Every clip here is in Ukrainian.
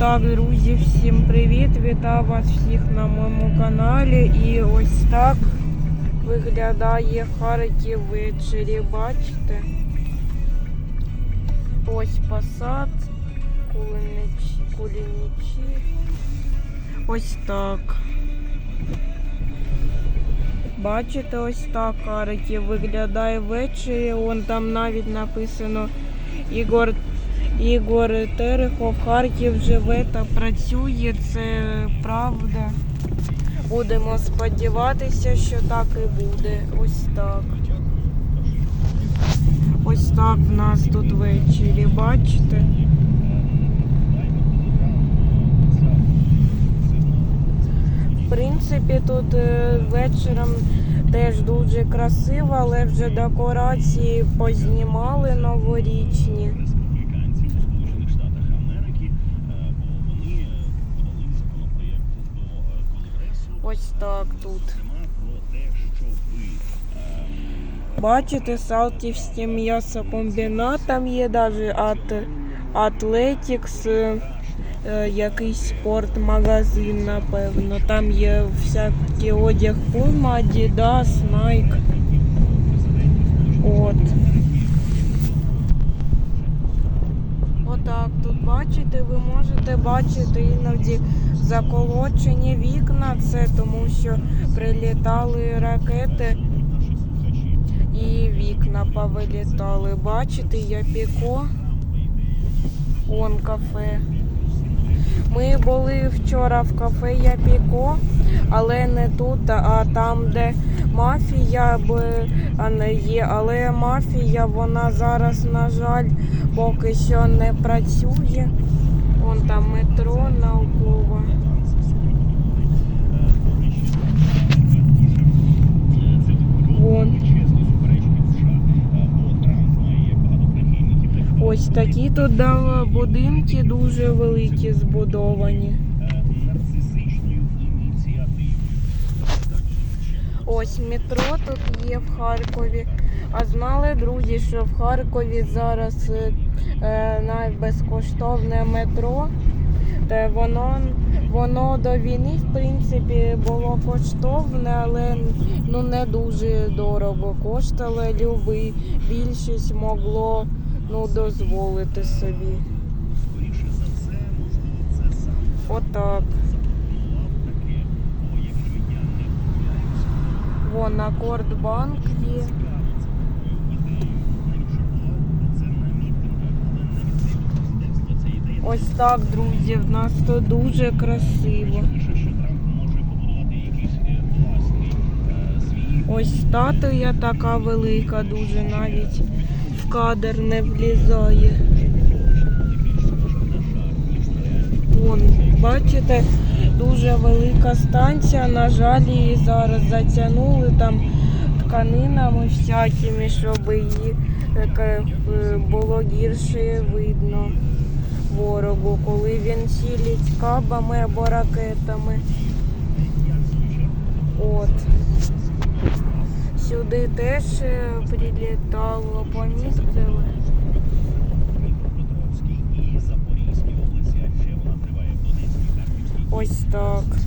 Так, друзі, всім привіт! Вітаю вас всіх на моєму каналі. І ось так виглядає Харків ввечері. Бачите? Ось посад, кулінічі. Ось так. Бачите, ось так Харків виглядає ввечері. Вон там навіть написано Ігор Ігор Терехов, Харків живе та працює, це правда. Будемо сподіватися, що так і буде. Ось так. Ось так в нас тут ввечері, бачите? В принципі, тут е, вечором теж дуже красиво, але вже декорації познімали новорічні. Так тут. Бачите, Салтівський м'ясокомбінат, там є навіть ат, Атлетікс, е, якийсь спортмагазин, напевно. Там є всякий одяг Puma, Adidas, Nike. От. Отак, тут бачите, ви можете бачити іноді заколочені вікна, це тому що прилітали ракети і вікна повилітали. Бачите, я піко. Вон кафе. Ми були вчора в кафе Япіко, але не тут, а там, де мафія б- є. Але мафія, вона зараз, на жаль, поки що не працює. Вон там метро наукова. Ось такі тут будинки дуже великі збудовані. Ось метро тут є в Харкові. А знали, друзі, що в Харкові зараз е, е, найбезкоштовне метро. Та воно, воно до війни, в принципі, було коштовне, але ну, не дуже дорого коштувало. Люби більшість могло ну, дозволити собі. Отак. запропонував таке, бо якщо я не помиляюся, Вон Акордбанк є. Ось так, друзі, в нас тут дуже красиво. Ось статуя така велика, дуже навіть в кадр не влізає. Вон, бачите, дуже велика станція. На жаль, її зараз затягнули там тканинами всякими, щоб її е, було гірше видно ворогу, коли він цілить кабами або ракетами. От. Сюди теж е, прилітало, помітили. В безпечному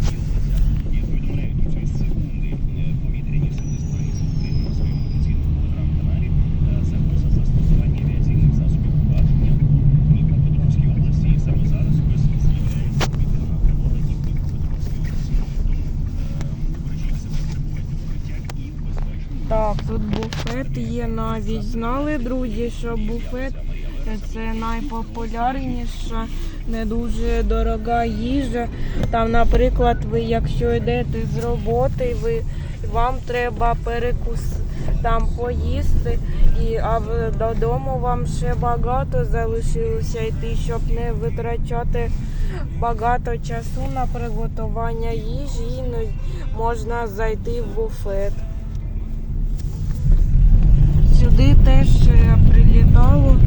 Так, тут буфет є навіть. Знали, друзі, що буфет це найпопулярніша, не дуже дорога їжа. Там, наприклад, ви, якщо йдете з роботи, ви, вам треба перекус там поїсти, і, а додому вам ще багато залишилося йти, щоб не витрачати багато часу на приготування їжі, іноді можна зайти в буфет. Сюди теж е, прилітало.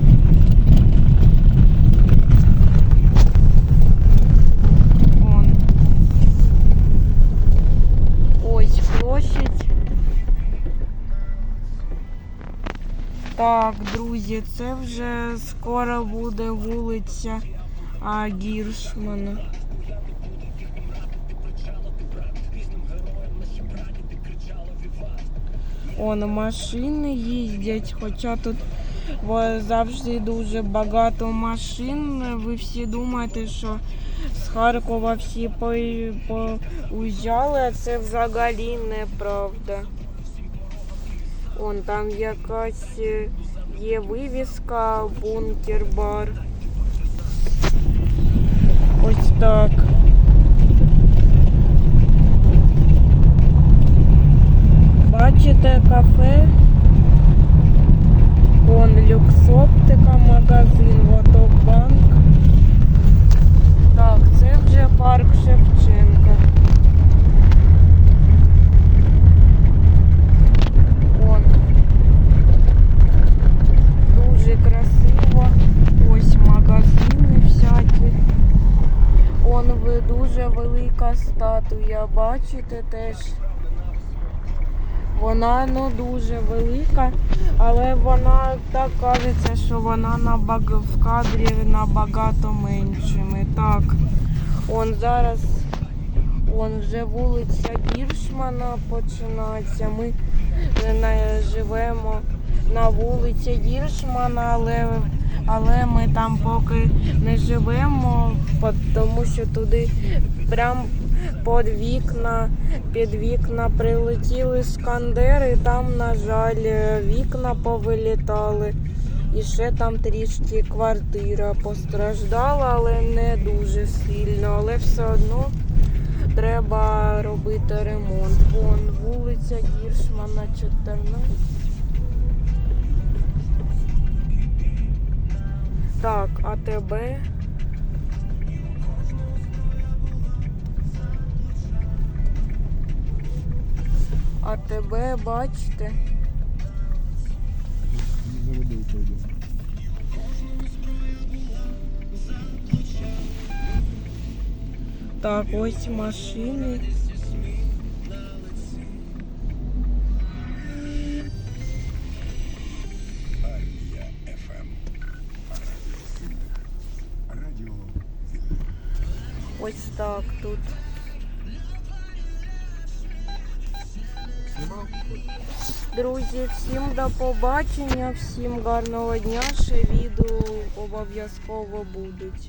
Так, друзі, це вже скоро буде вулиця А Гіршмана. Он машини їздять, хоча тут завжди дуже багато машин. Ви всі думаєте, що з Харкова всі по- поуїжджали, а це взагалі неправда. Он там якась є вивіска бункер бар. Ось так. Бачите кафе? Статуя, бачите теж. Вона ну дуже велика, але вона так кажеться, що вона на баг... в кадрі набагато меншими. Так, он зараз он вже вулиця Гіршмана починається. Ми е, живемо на вулиці Гіршмана, але, але ми там поки не живемо, тому що туди прям під вікна, під вікна прилетіли скандери, там, на жаль, е, вікна повилітали. І ще там трішки квартира постраждала, але не дуже сильно. Але все одно треба робити ремонт. Вон вулиця Гіршмана 14. Так, АТБ. АТБ, бачите? Не заводи пойдем. Так, ось машини. Ось так тут. Друзі, всім до побачення, всім гарного дня. Ще відео обов'язково будуть.